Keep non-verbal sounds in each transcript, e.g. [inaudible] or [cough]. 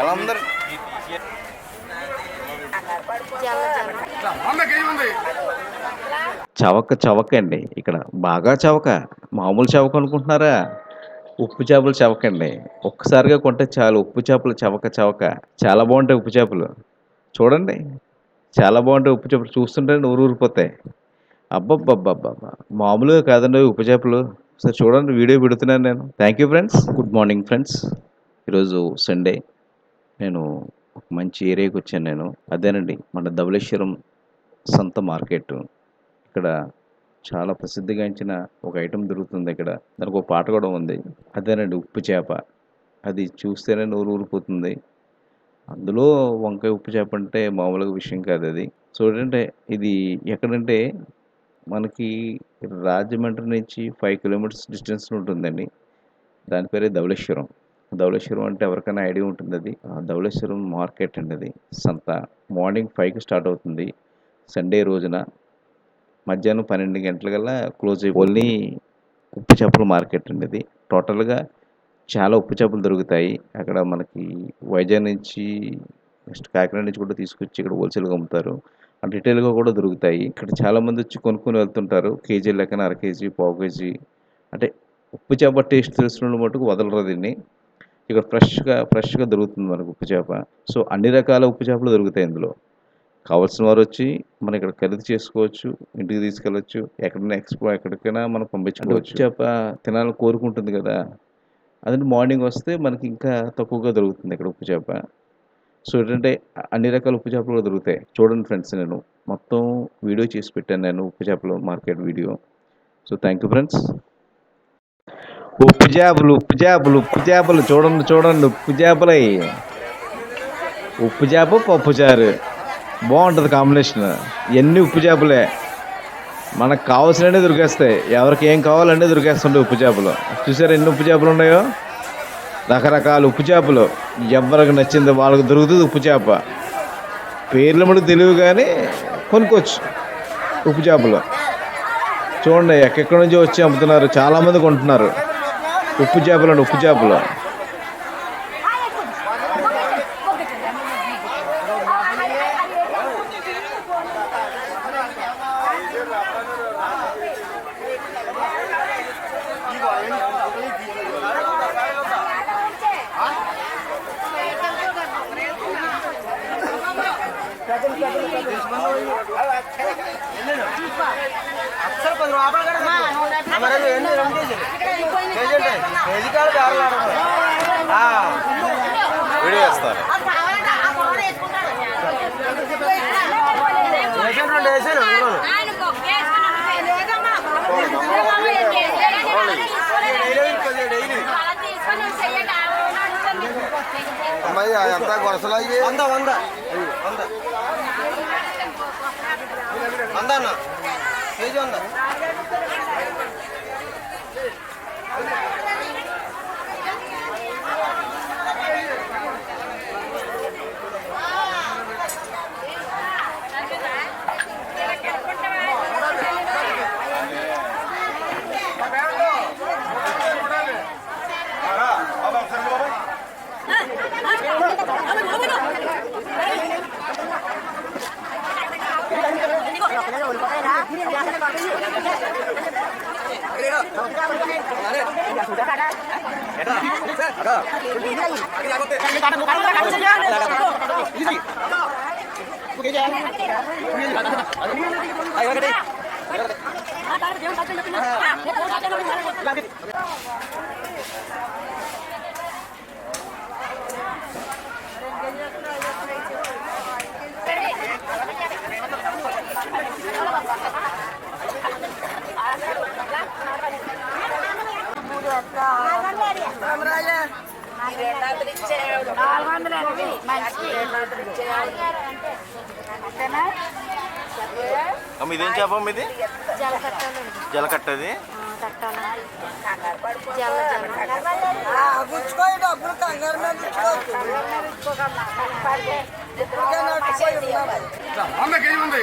ఎలా ఉందరు చవక చవక అండి ఇక్కడ బాగా చవక. మామూలు చవక అనుకుంటున్నారా? ఉప్పు చేపలు చవక అండి ఒక్కసారిగా కొంటే చాలు ఉప్పు చేపలు చవక చవక. చాలా బాగుంటాయి ఉప్పు చేపలు. చూడండి. చాలా బాగుంటాయి ఉప్పు చేపలు. చూస్తుంటే నూరు ఊరిపోతాయి. అబ్బబ్బబ్బబ్బబ్బా. మామూలుగా కాదండి ఉప్పు చేపలు. సరే చూడండి వీడియో పెడుతున్నాను నేను. Thank you friends good morning friends ఈరోజు సండే నేను ఒక మంచి ఏరియాకి వచ్చాను నేను. అదేనండి మన ధవళేశ్వరం సంత మార్కెట్. ఇక్కడ చాలా ప్రసిద్ధిగాంచిన ఒక ఐటెం దొరుకుతుంది ఇక్కడ. దానికి ఒక పాట కూడా ఉంది. అదేనండి ఉప్పు చేప. అది చూస్తేనే నోరు ఊరిపోతుంది. అందులో వంకాయ ఉప్పు చేప అంటే మామూలుగా విషయం కాదు అది. చూడండి ఇది ఎక్కడంటే మనకి రాజమండ్రి నుంచి ఫైవ్ కిలోమీటర్స్ డిస్టెన్స్ ఉంటుందండి. దాని పేరే ధవళేశ్వరం. ధవళేశ్వరం అంటే ఎవరికైనా ఐడియా ఉంటుంది అది. ఆ ధవళేశ్వరం మార్కెట్ అండి అది. సంత మార్నింగ్ ఫైవ్కి స్టార్ట్ అవుతుంది. సండే రోజున మధ్యాహ్నం పన్నెండు గంటలకల్లా క్లోజ్ అయిపోయి ఓన్లీ ఉప్పు చేపల మార్కెట్ అండి ఇది టోటల్గా చాలా ఉప్పు చేపలు దొరుకుతాయి. అక్కడ మనకి వైజాగ్ నుంచి నెక్స్ట్ కాకినాడ నుంచి కూడా తీసుకొచ్చి ఇక్కడ హోల్సేల్గా అమ్ముతారు. అంటే రిటైల్గా కూడా దొరుకుతాయి. ఇక్కడ చాలామంది వచ్చి కొనుక్కొని వెళ్తుంటారు. కేజీ లెక్కన అర కేజీ పావు కేజీ. అంటే ఉప్పు చేప టేస్ట్ తెలిసిన మటుకు వదలరు దీన్ని. ఇక్కడ ఫ్రెష్గా ఫ్రెష్గా దొరుకుతుంది మనకు ఉప్పు చేప. సో అన్ని రకాల ఉప్పు చేపలు దొరుకుతాయి ఇందులో. కావాల్సిన వారు వచ్చి మనం ఇక్కడ ఖరీదు చేసుకోవచ్చు ఇంటికి తీసుకెళ్ళచ్చు ఎక్కడైనా ఎక్స్పో ఎక్కడికైనా మనం పంపించుకోవచ్చు. చేప తినాలని కోరుకుంటుంది కదా. అదే మార్నింగ్ వస్తే మనకి ఇంకా తక్కువగా దొరుకుతుంది ఇక్కడ ఉప్పు చేప. సో ఏంటంటే అన్ని రకాల ఉప్పు చేపలు కూడా దొరుకుతాయి. చూడండి ఫ్రెండ్స్ నేను మొత్తం వీడియో చేసి పెట్టాను నేను ఉప్పు చేపలు market video. So thank you friends. ఉప్పు చేపలు ఉప్పు చేపలు ఉప్పు చేపలు చూడండి చూడండి ఉప్పు చేపలై. ఉప్పు చేప పప్పు చారు. బాగుంటుంది కాంబినేషన్ ఎన్ని ఉప్పు చేపలే. మనకు కావాల్సినవి దొరికేస్తాయి. ఎవరికి ఏం కావాలన్నీ దొరికేస్తుండే ఉప్పు చేపలు. చూసారా ఎన్ని ఉప్పు చేపలు ఉన్నాయో? రకరకాల ఉప్పు చేపలు. ఎవరికి నచ్చింది వాళ్ళకి దొరుకుతుంది ఉప్పు చేప. పేర్లు మనకు తెలియదు కానీ కొనుక్కోవచ్చు ఉప్పు చేపలు. చూడండి ఎక్కడి నుంచి వచ్చి అమ్ముతున్నారు చాలామంది కొంటున్నారు. ఉప్పు చేపలు వీడియో అమ్మాయి ఎంత గొడసలు అయ్యి వంద. వంద వంద. వంద అన్న కేజీ వంద నాలుగు ఎనభై అంతేనా ఇదేం చేప మీది? ఇది జలకట్టది. డబ్బులు కంగారు వంద కేజీ ఉంది.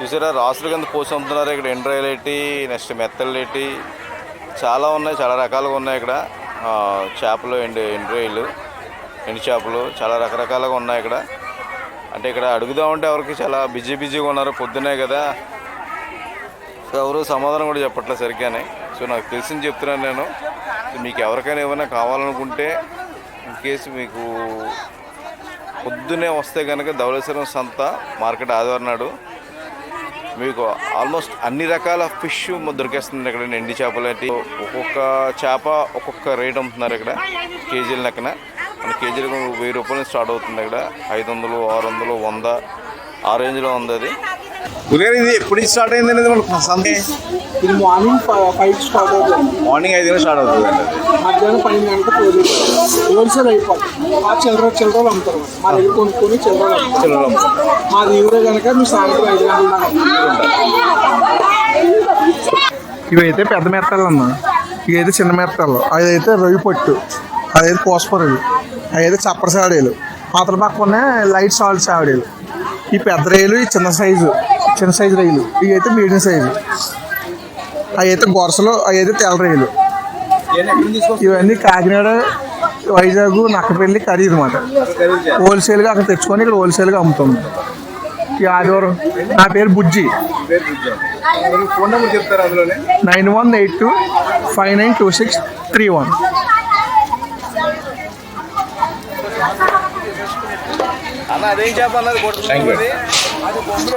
చూసారా? రాసులు కింద పోసి అమ్ముతున్నారు ఇక్కడ ఎండ్రాయిలు నెక్స్ట్ మెత్తలు చాలా ఉన్నాయి. చాలా రకాలుగా ఉన్నాయి ఇక్కడ. చేపలు ఎండు ఎండ్రాయిలు. ఎండు చేపలు చాలా రకరకాలుగా ఉన్నాయి ఇక్కడ. అంటే ఇక్కడ అడుగుదామంటే ఎవరికి చాలా బిజీ బిజీగా ఉన్నారు. పొద్దునే కదా. ఎవరు సమాధానం కూడా చెప్పట్లేదు సరిగ్గానే సో నాకు తెలిసింది చెప్తున్నాను నేను. మీకు ఎవరికైనా ఏమైనా కావాలనుకుంటే ఇన్ కేసు మీకు పొద్దునే వస్తే కనుక ధవళేశ్వరం సంత మార్కెట్ ఆదివారం నాడు మీకు ఆల్మోస్ట్ అన్ని రకాల ఫిష్ దొరికేస్తుంది ఇక్కడ. ఎండి చేపలు అంటే ఒక్కొక్క చేప ఒక్కొక్క రేట్ అమ్ముతున్నారు ఇక్కడ. కేజీల లెక్కన. మన కేజీలకు వెయ్యి రూపాయలు స్టార్ట్ అవుతుంది ఇక్కడ. ఐదు వందలు ఆరు వందలు వంద. ఆ రేంజ్లో ఉంది అది. ఉదయం ఇది ఎప్పుడు స్టార్ట్ అయింది అనేది మనకు సందే ఇది మార్నింగ్ ఫైవ్ స్టార్ట్ అవుతుంది. మార్నింగ్ ఐదు స్టార్ట్ అవుతుంది. మధ్యాహ్నం పన్నెండు గంటలకు క్లోజ్ అయిపోతుంది హోల్సేల్ అయిపోతుంది ఆ చిల్లర చిల్లరలు అమ్ముతారు. మా దగ్గర కొనుక్కొని చిల్లరలు అమ్ముతారు. చిల్లర అమ్ముతారు. మాది ఈవిడే కనుక మీ సాయంత్రం ఐదు గంటల ఇవైతే పెద్ద మెత్తాలు అన్న ఇవైతే చిన్న మెత్తాలు. అదైతే రొయ్యి పట్టు. అదైతే కోసపరలు. అదైతే చప్పర సాడీలు. అతల పక్కన లైట్ సాల్ట్ సాడీలు. ఈ పెద్ద రైలు ఈ చిన్న సైజు. చిన్న సైజు రైలు. ఇవి అయితే మీడియం సైజు అవి అయితే గొరసలు అవి అయితే తెల్ల రైలు. ఇవన్నీ కాకినాడ వైజాగ్ నక్కపల్లి ఖరీదు అనమాట హోల్సేల్గా అక్కడ తెచ్చుకొని ఇక్కడ హోల్సేల్గా అమ్ముతాం. ఈ ఆదివారం. నా పేరు బుజ్జి. మీరు ఫోన్ నెంబర్ చెప్తారు అందులోనే nine one eight two five nine two six three one. అన్న అదేం చేప అన్నది? Thank you. కొడుతుంది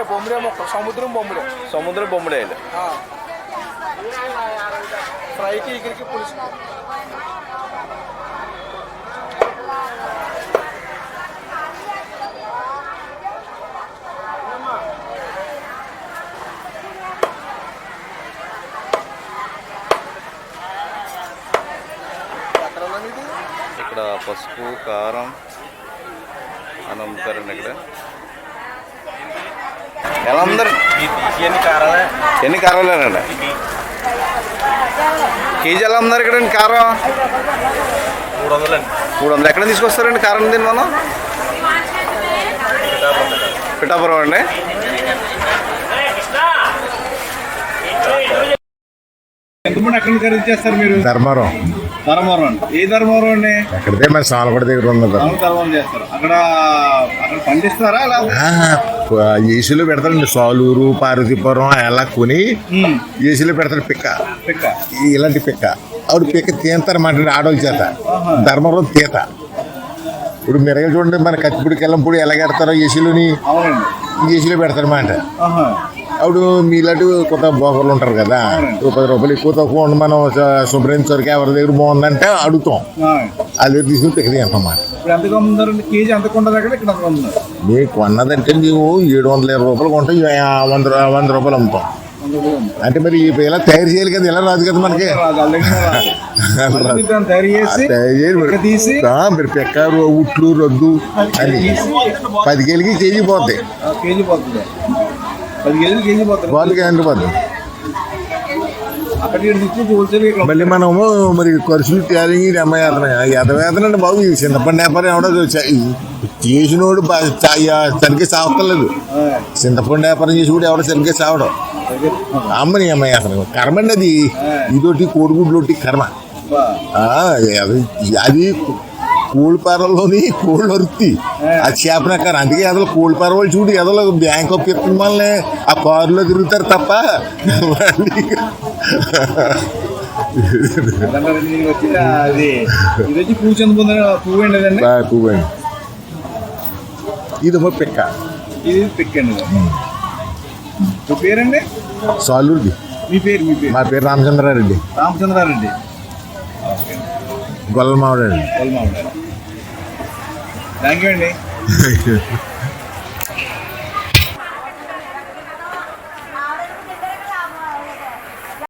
అది బొమ్మలే బొమ్మలే మొక్క సముద్రం బొమ్మలే సముద్రం బొమ్మడేలు ఫ్రైకి ఇక్కడికి పులుసు ఇక్కడ పసుపు కారం అని అమ్ముతారండి ఇక్కడ. ఎలా ఉందండి ఎన్ని ఎన్ని కారాలేనండి? కేజీ ఎలా ఉన్నారు ఇక్కడ కారం? మూడు వందలండి మూడు వందలు ఎక్కడ తీసుకొస్తారండి కారం దీన్ని మనం పిఠాపురం అండి ఎంతమంది ఎక్కడ ఖరీదు చేస్తారు మీరు ధర్మవరం ధర్మవరం ఏ ధర్మవరం అండి అక్కడితే మరి సాలగొడ దగ్గర అవును ధర్మవరం చేస్తారు. అక్కడ అక్కడ పండిస్తారా ఏసీలో పెడతారండి. సాలూరు పార్వతీపురం అలా కొని ఏసీలో పెడతారు పిక్క. పిక్క. ఇలాంటి పిక్క. ఆవిడ పిక్క తీస్తారన్నమాట ఆడవాళ్ళ చేత. ధర్మవరం తీత. ఇప్పుడు మిరగలు చూడండి మన కత్తిపూడి కెల్లంపూడి ఎలా పెడతారో ఏసీలోని ఏసీలో పెడతారన్నమాట. అప్పుడు మీలాంటి కొత్త బోకర్లు ఉంటారు కదా? పది రూపాయలు ఎక్కువ తక్కువ ఉండి మనం శుభ్రించరికి ఎవరి దగ్గర బాగుందంటే అడుగుతాం. అది తీసుకుని ఎంత అమ్ముతున్నారు? మీకు కొన్నదంటే నీవు ఏడు వందల ఇరవై రూపాయలు కొంటే వంద వంద రూపాయలు అమ్ముతాం. అంటే మరి ఇలా తయారు చేయాలి కదా ఇలా రాదు కదా మనకి? [laughs] మరి. పెక్క ఉట్లు రద్దు అని పది కేజీలకి కేజీ పోతాయి మళ్ళీ మనము మరి ఖర్చులు తయారీ ఎదవేతన ఎదవేతన అండి బాబు చింతపండు వ్యాపారం ఎవడో చేసినోడు సరిగ్గా సావక్కర్లేదు. చింతపండు వ్యాపారం చేసి కూడా ఎవడో సరిగ్గా సావడం. అమ్మని అమ్మాయి అసలు కర్మ అండి అది. ఇదొకటి కోడిగుడ్లు కర్మ. ఆ, అది కోళ్ళపారలోని కోళ్ళు వరుత్తి అది చేపనక్కర అందుకే ఎదలు కోళ్ళపార వాళ్ళు చూడు ఎదలు బ్యాంక్ ఆఫ్ వాళ్ళని ఆ కారులో తిరుగుతారు తప్ప. పువ్వు ఇది ఒక పిక్క. ఇది పిక్ అండి. పేరండి? సాలూరుది. మీ పేరు మీ పేరు? మా పేరు రామచంద్రారెడ్డి. రామచంద్రారెడ్డి. గొల్లమావిడండి కొలమావిడ థ్యాంక్ యూ అండి.